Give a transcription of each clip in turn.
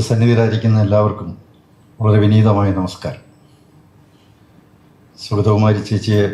സന്നിധിയിലായിരിക്കുന്ന എല്ലാവർക്കും വളരെ വിനീതമായ നമസ്കാരം. സുഗതകുമാരി ചേച്ചിയെ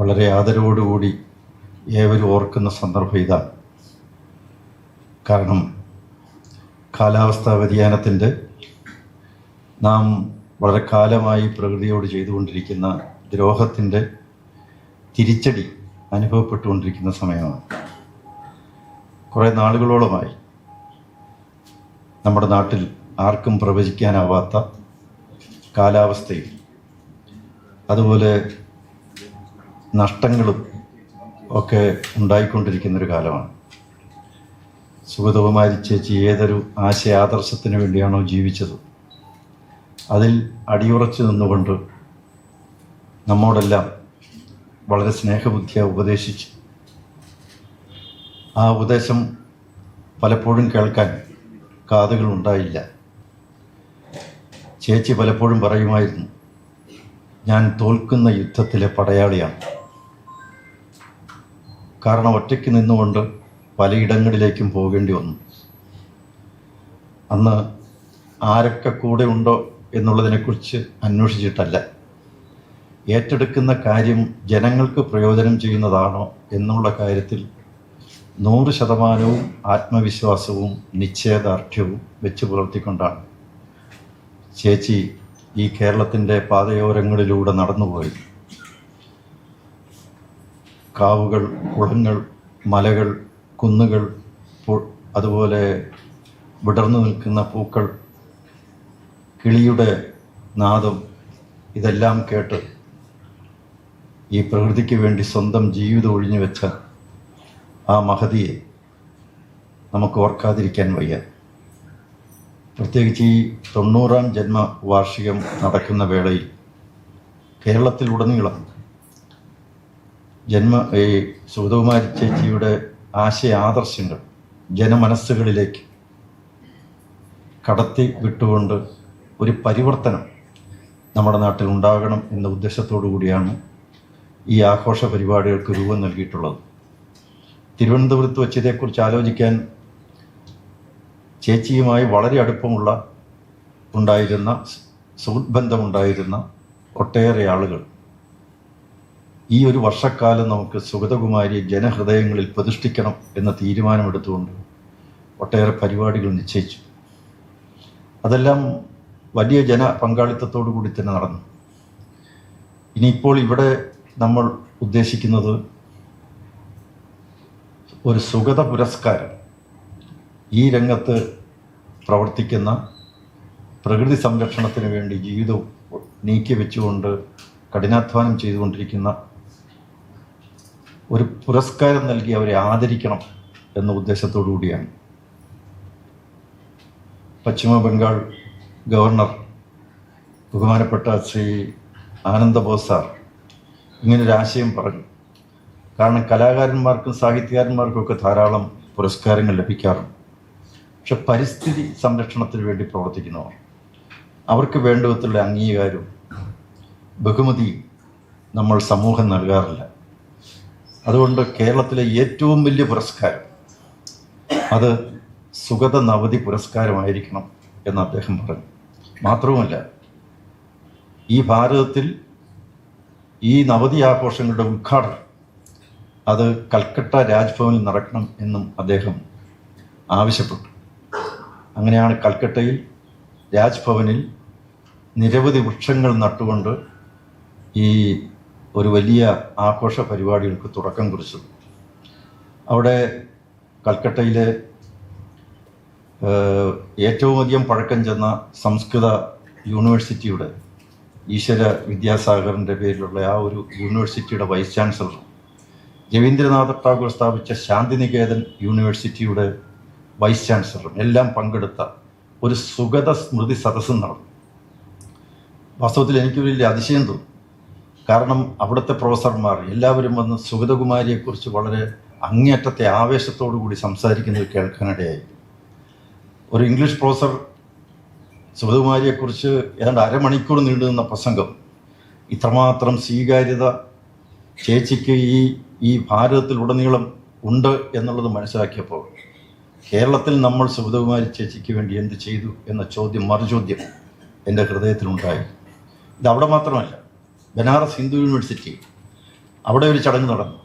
വളരെ ആദരവോടുകൂടി ഏവരും ഓർക്കുന്ന സന്ദർഭം ഇതാണ്. കാരണം കാലാവസ്ഥാ വ്യതിയാനത്തിന്റെ നാം വളരെ കാലമായി പ്രകൃതിയോട് ചെയ്തുകൊണ്ടിരിക്കുന്ന ദ്രോഹത്തിന്റെ തിരിച്ചടി അനുഭവപ്പെട്ടുകൊണ്ടിരിക്കുന്ന സമയമാണ്. കുറേ നാളുകളോളമായി നമ്മുടെ നാട്ടിൽ ആർക്കും പ്രവചിക്കാനാവാത്ത കാലാവസ്ഥയും അതുപോലെ നഷ്ടങ്ങളും ഒക്കെ ഉണ്ടായിക്കൊണ്ടിരിക്കുന്നൊരു കാലമാണ്. സുഗതകുമാരി ചേച്ചി ഏതൊരു ആശയാദർശത്തിന് വേണ്ടിയാണോ ജീവിച്ചത്? അതിൽ അടിയുറച്ചു നിന്നുകൊണ്ട് നമ്മോടെല്ലാം വളരെ സ്നേഹബുദ്ധിയ ഉപദേശിച്ചു. ആ ഉപദേശം പലപ്പോഴും കേൾക്കാൻ കാതുകൾ ഉണ്ടായില്ല ചേച്ചി പലപ്പോഴും പറയുമായിരുന്നു ഞാൻ തോൽക്കുന്ന യുദ്ധത്തിലെ പടയാളിയാണ്. കാരണം ഒറ്റയ്ക്ക് നിന്നുകൊണ്ട് പലയിടങ്ങളിലേക്കും പോകേണ്ടി വന്നു. അന്ന് ആരൊക്കെ കൂടെ ഉണ്ടോ എന്നുള്ളതിനെക്കുറിച്ച് അന്വേഷിച്ചിട്ടല്ല. ഏറ്റെടുക്കുന്ന കാര്യം ജനങ്ങൾക്ക് പ്രയോജനം ചെയ്യുന്നതാണോ എന്നുള്ള കാര്യത്തിൽ നൂറ് ശതമാനവും ആത്മവിശ്വാസവും നിശ്ചയദാർഢ്യവും വെച്ച് പുലർത്തിക്കൊണ്ടാണ്. ചേച്ചി ഈ കേരളത്തിന്റെ പാതയോരങ്ങളിലൂടെ നടന്നുപോയി. കാവുകൾ കുളങ്ങൾ മലകൾ കുന്നുകൾ അതുപോലെ വിടർന്നു നിൽക്കുന്ന പൂക്കൾ കിളിയുടെ നാദം ഇതെല്ലാം കേട്ട് ഈ പ്രകൃതിക്ക് വേണ്ടി സ്വന്തം ജീവിതം ഒഴിഞ്ഞു വെച്ച ആ മഹതിയെ നമുക്ക് ഓർക്കാതിരിക്കാൻ വയ്യ. പ്രത്യേകിച്ച് ഈ തൊണ്ണൂറാം ജന്മ വാർഷികം നടക്കുന്ന വേളയിൽ കേരളത്തിലുടനീളം ജന്മ ഈ സുഗതകുമാരി ചേച്ചിയുടെ ആശയ ആദർശങ്ങൾ ജനമനസ്സുകളിലേക്ക് കടത്തി വിട്ടുകൊണ്ട് ഒരു പരിവർത്തനം നമ്മുടെ നാട്ടിൽ ഉണ്ടാകണം എന്ന ഉദ്ദേശത്തോടു കൂടിയാണ് ഈ ആഘോഷ പരിപാടികൾക്ക് രൂപം നൽകിയിട്ടുള്ളത്. തിരുവനന്തപുരത്ത് വെച്ച് ഇതേക്കുറിച്ച് ആലോചിക്കാൻ ചേച്ചിയുമായി വളരെ അടുപ്പമുള്ള ഉണ്ടായിരുന്ന സുഹൃത്ബന്ധമുണ്ടായിരുന്ന ഒട്ടേറെ ആളുകൾ. ഈ ഒരു വർഷക്കാലം നമുക്ക് സുഗതകുമാരി ജനഹൃദയങ്ങളിൽ പ്രതിഷ്ഠിക്കണം എന്ന തീരുമാനമെടുത്തുകൊണ്ട് ഒട്ടേറെ പരിപാടികൾ നിശ്ചയിച്ചു. അതെല്ലാം വലിയ ജന പങ്കാളിത്തത്തോടു കൂടി തന്നെ നടന്നു. ഇനിയിപ്പോൾ ഇവിടെ നമ്മൾ ഉദ്ദേശിക്കുന്നത് ഒരു സുഗത പുരസ്കാരം ഈ രംഗത്ത് പ്രവർത്തിക്കുന്ന പ്രകൃതി സംരക്ഷണത്തിന് വേണ്ടി ജീവിതം നീക്കി വെച്ചുകൊണ്ട് കഠിനാധ്വാനം ചെയ്തുകൊണ്ടിരിക്കുന്ന ഒരു പുരസ്കാരം നൽകി അവരെ ആദരിക്കണം എന്ന ഉദ്ദേശത്തോടു കൂടിയാണ്. പശ്ചിമ ബംഗാൾ ഗവർണർ ബഹുമാനപ്പെട്ട ശ്രീ ആനന്ദബോസ് സാർ ഇങ്ങനൊരാശയം പറഞ്ഞു. കാരണം കലാകാരന്മാർക്കും സാഹിത്യകാരന്മാർക്കും ഒക്കെ ധാരാളം പുരസ്കാരങ്ങൾ ലഭിക്കാറുണ്ട്. പക്ഷെ പരിസ്ഥിതി സംരക്ഷണത്തിന് വേണ്ടി പ്രവർത്തിക്കുന്നവർ അവർക്ക് വേണ്ട വിധത്തിലുള്ള അംഗീകാരവും ബഹുമതിയും നമ്മൾ സമൂഹം നൽകാറില്ല. അതുകൊണ്ട് കേരളത്തിലെ ഏറ്റവും വലിയ പുരസ്കാരം അത് സുഗത നവതി പുരസ്കാരമായിരിക്കണം എന്ന് അദ്ദേഹം പറഞ്ഞു. മാത്രവുമല്ല ഈ ഭാരതത്തിൽ ഈ നവതി ആഘോഷങ്ങളുടെ ഉദ്ഘാടനം അത് കൽക്കട്ട രാജ്ഭവനിൽ നടക്കണം എന്നും അദ്ദേഹം ആവശ്യപ്പെട്ടു. അങ്ങനെയാണ് കൽക്കട്ടയിൽ രാജ്ഭവനിൽ നിരവധി വൃക്ഷങ്ങൾ നട്ടുകൊണ്ട് ഈ ഒരു വലിയ ആഘോഷ പരിപാടികൾക്ക് തുടക്കം കുറിച്ചത്. അവിടെ കൽക്കട്ടയിലെ ഏറ്റവും അധികം പഴക്കം ചെന്ന സംസ്കൃത യൂണിവേഴ്സിറ്റിയുടെ ഈശ്വര വിദ്യാസാഗറിന്റെ പേരിലുള്ള ആ ഒരു യൂണിവേഴ്സിറ്റിയുടെ വൈസ് ചാൻസലർ രവീന്ദ്രനാഥ ടാഗോർ സ്ഥാപിച്ച ശാന്തിനികേതൻ യൂണിവേഴ്സിറ്റിയുടെ വൈസ് ചാൻസലറും എല്ലാം പങ്കെടുത്ത ഒരു സുഗത സ്മൃതി സദസ്സും നടന്നു. വാസ്തവത്തിൽ എനിക്ക് വലിയ അതിശയം തോന്നും. കാരണം അവിടുത്തെ പ്രൊഫസർമാർ എല്ലാവരും വന്ന് സുഗതകുമാരിയെക്കുറിച്ച് വളരെ അങ്ങേയറ്റത്തെ ആവേശത്തോടു കൂടി സംസാരിക്കുന്നത് കേൾക്കാനിടയായി. ഒരു ഇംഗ്ലീഷ് പ്രൊഫസർ സുഗതകുമാരിയെക്കുറിച്ച് ഏതാണ്ട് അരമണിക്കൂർ നീണ്ടു നിന്ന പ്രസംഗം ഇത്രമാത്രം സ്വീകാര്യത ചേച്ചിക്ക് ഈ ഈ ഭാരതത്തിലുടനീളം ഉണ്ട് എന്നുള്ളത് മനസ്സിലാക്കിയപ്പോൾ കേരളത്തിൽ നമ്മൾ സുഗതകുമാരി ചേച്ചിക്ക് വേണ്ടി എന്ത് ചെയ്തു എന്ന ചോദ്യം മറുചോദ്യം എന്റെ ഹൃദയത്തിലുണ്ടായി. ഇത് അവിടെ മാത്രമല്ല ബനാറസ് ഹിന്ദു യൂണിവേഴ്സിറ്റി അവിടെ ഒരു ചടങ്ങ് നടന്നു.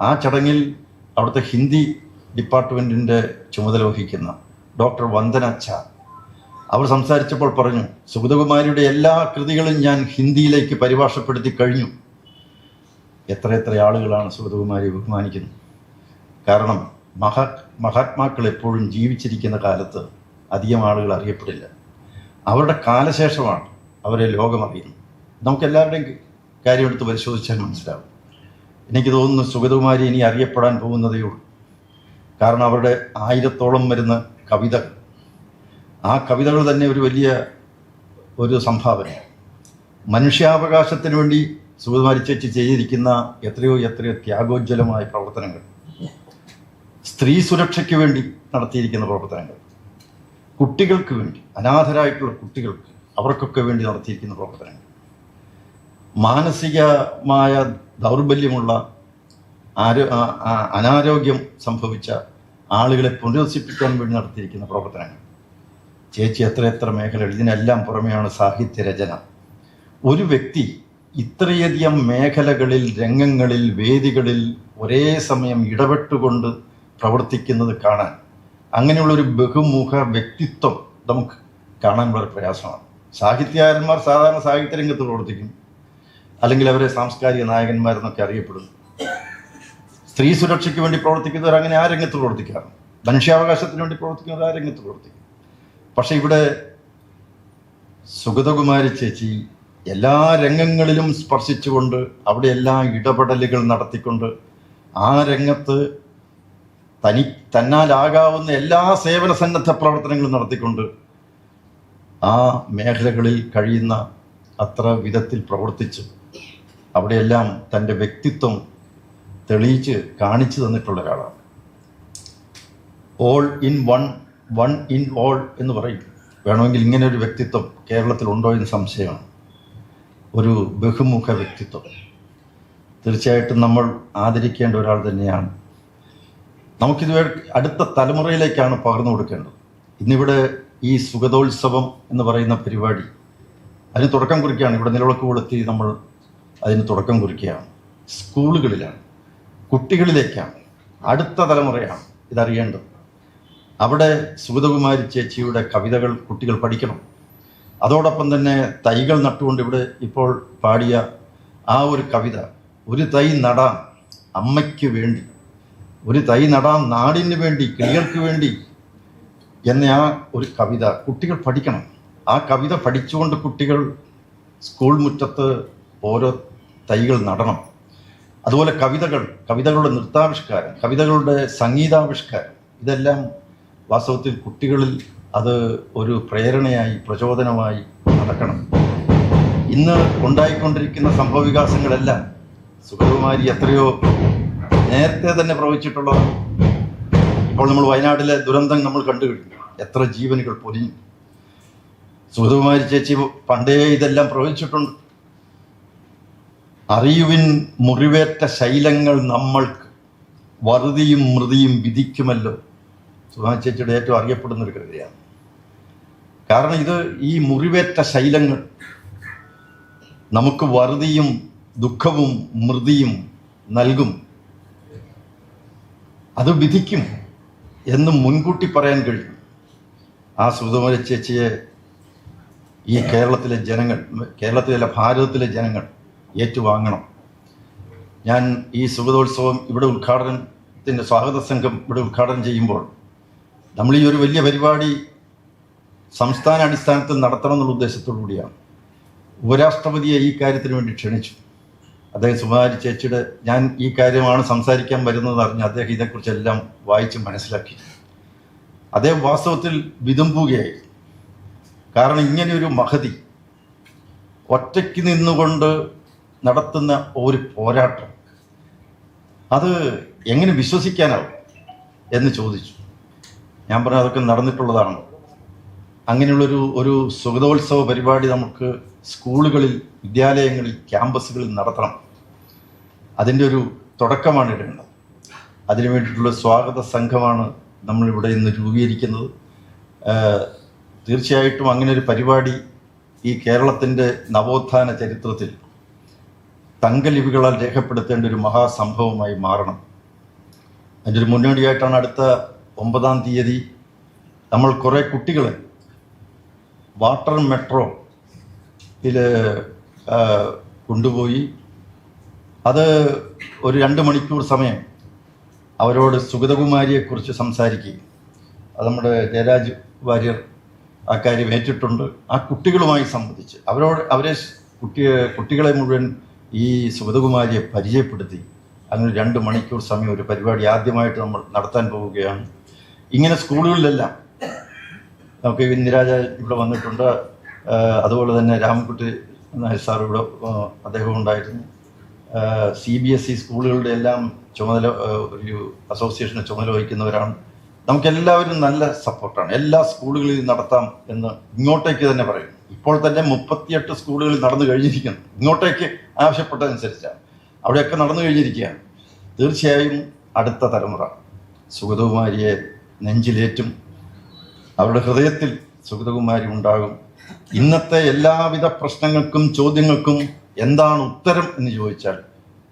ആ ചടങ്ങിൽ അവിടുത്തെ ഹിന്ദി ഡിപ്പാർട്ട്മെന്റിന്റെ ചുമതല വഹിക്കുന്ന ഡോക്ടർ വന്ദന ഛാ അവർ സംസാരിച്ചപ്പോൾ പറഞ്ഞു സുഗതകുമാരിയുടെ എല്ലാ കൃതികളും ഞാൻ ഹിന്ദിയിലേക്ക് പരിഭാഷപ്പെടുത്തി കഴിഞ്ഞു. എത്ര എത്ര ആളുകളാണ് സുഗതകുമാരി ബഹുമാനിക്കുന്നത്. കാരണം മഹാ മഹാത്മാക്കൾ എപ്പോഴും ജീവിച്ചിരിക്കുന്ന കാലത്ത് അധികം ആളുകൾ അറിയപ്പെടില്ല. അവരുടെ കാലശേഷമാണ് അവരെ ലോകം അറിയുന്നത് നമുക്കെല്ലാവരുടെയും കാര്യം എടുത്ത് പരിശോധിച്ചാൽ മനസ്സിലാവും. എനിക്ക് തോന്നുന്നു സുഗതകുമാരി ഇനി അറിയപ്പെടാൻ പോകുന്നതേ ഉള്ളൂ. കാരണം അവരുടെ ആയിരത്തോളം വരുന്ന കവിതകൾ. ആ കവിതകൾ തന്നെ ഒരു വലിയ ഒരു സംഭാവന. മനുഷ്യാവകാശത്തിന് വേണ്ടി സുഗതകുമാരി ചേച്ചി ചെയ്തിരിക്കുന്ന എത്രയോ എത്രയോ ത്യാഗോജ്വലമായ പ്രവർത്തനങ്ങൾ. സ്ത്രീ സുരക്ഷയ്ക്ക് വേണ്ടി നടത്തിയിരിക്കുന്ന പ്രവർത്തനങ്ങൾ. കുട്ടികൾക്ക് വേണ്ടി അനാഥരായിട്ടുള്ള കുട്ടികൾക്ക് അവർക്കൊക്കെ വേണ്ടി നടത്തിയിരിക്കുന്ന പ്രവർത്തനങ്ങൾ. മാനസികമായ ദൗർബല്യമുള്ള ആരോ അനാരോഗ്യം സംഭവിച്ച ആളുകളെ പുനരസിപ്പിക്കാൻ വേണ്ടി നടത്തിയിരിക്കുന്ന പ്രവർത്തനങ്ങൾ. ചേച്ചി എത്ര എത്ര മേഖലകൾ ഇതിനെല്ലാം പുറമെയാണ് സാഹിത്യ രചന ഒരു വ്യക്തി ഇത്രയധികം മേഖലകളിൽ രംഗങ്ങളിൽ വേദികളിൽ ഒരേ സമയം ഇടപെട്ടുകൊണ്ട് പ്രവർത്തിക്കുന്നത് കാണാൻ അങ്ങനെയുള്ളൊരു ബഹുമുഖ വ്യക്തിത്വം നമുക്ക് കാണാൻ വളരെ പ്രയാസമാണ്. സാഹിത്യകാരന്മാർ സാധാരണ സാഹിത്യ രംഗത്ത് പ്രവർത്തിക്കും. അല്ലെങ്കിൽ അവരെ സാംസ്കാരിക നായകന്മാരെന്നൊക്കെ അറിയപ്പെടുന്നു. സ്ത്രീ സുരക്ഷയ്ക്ക് വേണ്ടി പ്രവർത്തിക്കുന്നവർ അങ്ങനെ ആ രംഗത്ത് പ്രവർത്തിക്കാറുണ്ട്. മനുഷ്യാവകാശത്തിന് വേണ്ടി പ്രവർത്തിക്കുന്നവർ ആ രംഗത്ത് പ്രവർത്തിക്കും. പക്ഷെ ഇവിടെ സുഗതകുമാരി ചേച്ചി എല്ലാ രംഗങ്ങളിലും സ്പർശിച്ചുകൊണ്ട് അവിടെ എല്ലാ ഇടപെടലുകൾ നടത്തിക്കൊണ്ട് ആ രംഗത്ത് തനി തന്നാലാകാവുന്ന എല്ലാ സേവന സന്നദ്ധ പ്രവർത്തനങ്ങളും നടത്തിക്കൊണ്ട് ആ മേഖലകളിൽ കഴിയുന്ന അത്ര വിധത്തിൽ പ്രവർത്തിച്ച് അവിടെയെല്ലാം തന്റെ വ്യക്തിത്വം തെളിയിച്ച് കാണിച്ചു തന്നിട്ടുള്ള ഒരാളാണ്. All in one one in all എന്ന് പറയും. വേണമെങ്കിൽ ഇങ്ങനെ ഒരു വ്യക്തിത്വം കേരളത്തിൽ ഉണ്ടോ എന്ന് സംശയമാണ്. ഒരു ബഹുമുഖ വ്യക്തിത്വം. തീർച്ചയായിട്ടും നമ്മൾ ആദരിക്കേണ്ട ഒരാൾ തന്നെയാണ്. നമുക്കിത് അടുത്ത തലമുറയിലേക്കാണ് പകർന്നു കൊടുക്കേണ്ടത്. ഇന്നിവിടെ ഈ സുഗതോത്സവം എന്ന് പറയുന്ന പരിപാടി അതിന് തുടക്കം കുറിക്കുകയാണ്. ഇവിടെ നിലവിളക്ക് കൊളുത്തി നമ്മൾ അതിന് തുടക്കം കുറിക്കുകയാണ്. സ്കൂളുകളിലാണ് കുട്ടികളിലേക്കാണ് അടുത്ത തലമുറയാണ് ഇതറിയേണ്ടത്. അവിടെ സുഗതകുമാരി ചേച്ചിയുടെ കവിതകൾ കുട്ടികൾ പഠിക്കണം. അതോടൊപ്പം തന്നെ തൈകൾ നട്ടുകൊണ്ട് ഇവിടെ ഇപ്പോൾ പാടിയ ആ ഒരു കവിത ഒരു തൈ നടാം അമ്മയ്ക്ക് വേണ്ടി ഒരു തൈ നടാം നാടിന് വേണ്ടി കിളികൾക്ക് വേണ്ടി എന്ന ആ ഒരു കവിത കുട്ടികൾ പഠിക്കണം. ആ കവിത പഠിച്ചുകൊണ്ട് കുട്ടികൾ സ്കൂൾ മുറ്റത്ത് ഓരോ തൈകൾ നടണം. അതുപോലെ കവിതകൾ കവിതകളുടെ നൃത്താവിഷ്കാരം കവിതകളുടെ സംഗീതാവിഷ്കാരം ഇതെല്ലാം വാസ്തവത്തിൽ കുട്ടികളിൽ അത് ഒരു പ്രേരണയായി പ്രചോദനമായി നടക്കണം. ഇന്ന് ഉണ്ടായിക്കൊണ്ടിരിക്കുന്ന സംഭവവികാസങ്ങളെല്ലാം സുഗതകുമാരി എത്രയോ നേരത്തെ തന്നെ പ്രവചിച്ചിട്ടുള്ളതാണ് ഇപ്പോൾ നമ്മൾ വയനാട്ടിലെ ദുരന്തം നമ്മൾ കണ്ടു കഴിഞ്ഞു. എത്ര ജീവനുകൾ പൊലിഞ്ഞു. സുഗതകുമാരി ചേച്ചി പണ്ടേ ഇതെല്ലാം പ്രവചിച്ചിട്ടുണ്ട് അറിയുവിൻ മുറിവേറ്റ ശൈലങ്ങൾ നമ്മൾക്ക് വറുതിയും മൃതിയും വിധിക്കുമല്ലോ. സുഗതകുമാരി ചേച്ചിയുടെ ഏറ്റവും അറിയപ്പെടുന്ന ഒരു കാരണം ഇത് ഈ മുറിവേറ്റ ശൈലങ്ങൾ നമുക്ക് വറുതിയും ദുഃഖവും മൃതിയും നൽകും. അത് വിധിക്കും എന്ന് മുൻകൂട്ടി പറയാൻ കഴിയും. ആ സുതമര ചേച്ചിയെ ഈ കേരളത്തിലെ ജനങ്ങൾ കേരളത്തിലെ ഭാരതത്തിലെ ജനങ്ങൾ ഏറ്റുവാങ്ങണം. ഞാൻ ഈ സുഗതോത്സവം ഇവിടെ ഉദ്ഘാടനത്തിന്റെ സ്വാഗത സംഘം ഇവിടെ ഉദ്ഘാടനം ചെയ്യുമ്പോൾ നമ്മൾ ഈ ഒരു വലിയ പരിപാടി സംസ്ഥാന അടിസ്ഥാനത്തിൽ നടത്തണം എന്നുള്ള ഉദ്ദേശത്തോടു കൂടിയാണ്. ഉപരാഷ്ട്രപതിയെ ഈ കാര്യത്തിന് വേണ്ടി ക്ഷണിച്ചു. അദ്ദേഹം സുമാരി ചേച്ചിയുടെ ഞാൻ ഈ കാര്യമാണ് സംസാരിക്കാൻ വരുന്നത് അറിഞ്ഞ് അദ്ദേഹം ഇതേക്കുറിച്ചെല്ലാം വായിച്ച് മനസ്സിലാക്കി. അദ്ദേഹം വാസ്തവത്തിൽ വിതുമ്പുകയായി. കാരണം ഇങ്ങനെയൊരു മഹതി ഒറ്റയ്ക്ക് നിന്നുകൊണ്ട് നടത്തുന്ന ഒരു പോരാട്ടം അത് എങ്ങനെ വിശ്വസിക്കാനാവും എന്ന് ചോദിച്ചു. ഞാൻ പറഞ്ഞു അതൊക്കെ നടന്നിട്ടുള്ളതാണ്. അങ്ങനെയുള്ളൊരു ഒരു സുഗതോത്സവ പരിപാടി നമുക്ക് സ്കൂളുകളിൽ വിദ്യാലയങ്ങളിൽ ക്യാമ്പസുകളിൽ നടത്തണം. അതിന്റെ ഒരു തുടക്കമാണ് ഇടേണ്ടത് അതിനു വേണ്ടിയിട്ടുള്ള സ്വാഗത സംഘമാണ് നമ്മളിവിടെ ഇന്ന് രൂപീകരിക്കുന്നത്. തീർച്ചയായിട്ടും അങ്ങനെ ഒരു പരിപാടി ഈ കേരളത്തിന്റെ നവോത്ഥാന ചരിത്രത്തിൽ തങ്കലിപികളാൽ രേഖപ്പെടുത്തേണ്ട ഒരു മഹാസംഭവമായി മാറണം. അതിന്റെ ഒരു മുന്നോടിയായിട്ടാണ് അടുത്ത ഒമ്പതാം തീയതി നമ്മൾ കുറേ കുട്ടികളെ വാട്ടർ മെട്രോ ഇതിൽ കൊണ്ടുപോയി. അത് ഒരു രണ്ട് മണിക്കൂർ സമയം അവരോട് സുഗതകുമാരിയെക്കുറിച്ച് സംസാരിക്കുകയും അത് നമ്മുടെ ജയരാജ് വാര്യർ ആ കാര്യം ഏറ്റിട്ടുണ്ട്. ആ കുട്ടികളുമായി സംബന്ധിച്ച് അവരോട് അവരെ കുട്ടിയെ കുട്ടികളെ മുഴുവൻ ഈ സുഗതകുമാരിയെ പരിചയപ്പെടുത്തി. അങ്ങനെ രണ്ട് മണിക്കൂർ സമയം ഒരു പരിപാടി ആദ്യമായിട്ട് നമ്മൾ നടത്താൻ പോവുകയാണ്. ഇങ്ങനെ സ്കൂളുകളിലെല്ലാം നമുക്ക് ഇന്ദിരാജ ഇവിടെ വന്നിട്ടുണ്ട്. അതുപോലെ തന്നെ രാമൻകുട്ടി നായർ സാർ ഇവിടെ അദ്ദേഹം ഉണ്ടായിരുന്നു. സി ബി എസ് ഇ സ്കൂളുകളുടെ എല്ലാം ചുമതല ഒരു അസോസിയേഷന് ചുമതല വഹിക്കുന്നവരാണ്. നമുക്കെല്ലാവരും നല്ല സപ്പോർട്ടാണ്. എല്ലാ സ്കൂളുകളിലും നടത്താം എന്ന് ഇങ്ങോട്ടേക്ക് തന്നെ പറയും. ഇപ്പോൾ തന്നെ മുപ്പത്തിയെട്ട് സ്കൂളുകളിൽ നടന്നു കഴിഞ്ഞിരിക്കുന്നു. ഇങ്ങോട്ടേക്ക് ആവശ്യപ്പെട്ടതനുസരിച്ചാണ്. അവിടെയൊക്കെ നടന്നു കഴിഞ്ഞിരിക്കുകയാണ്. തീർച്ചയായും അടുത്ത തലമുറ സുഗതകുമാരിയെ നെഞ്ചിലേറ്റും അവരുടെ ഹൃദയത്തിൽ സുഗതകുമാരി ഉണ്ടാകും. ഇന്നത്തെ എല്ലാവിധ പ്രശ്നങ്ങൾക്കും ചോദ്യങ്ങൾക്കും എന്താണ് ഉത്തരം എന്ന് ചോദിച്ചാൽ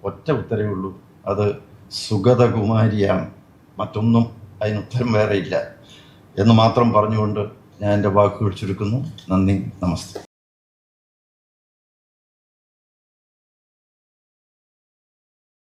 ഒറ്റ ഉത്തരവേ ഉള്ളൂ. അത് സുഗതകുമാരിയാണ്. മറ്റൊന്നും അതിന് ഉത്തരം വേറെയില്ല. എന്ന് മാത്രം പറഞ്ഞുകൊണ്ട് ഞാൻ എന്റെ വാക്കുകൾ ചുരുക്കുന്നു. നന്ദി നമസ്തേ.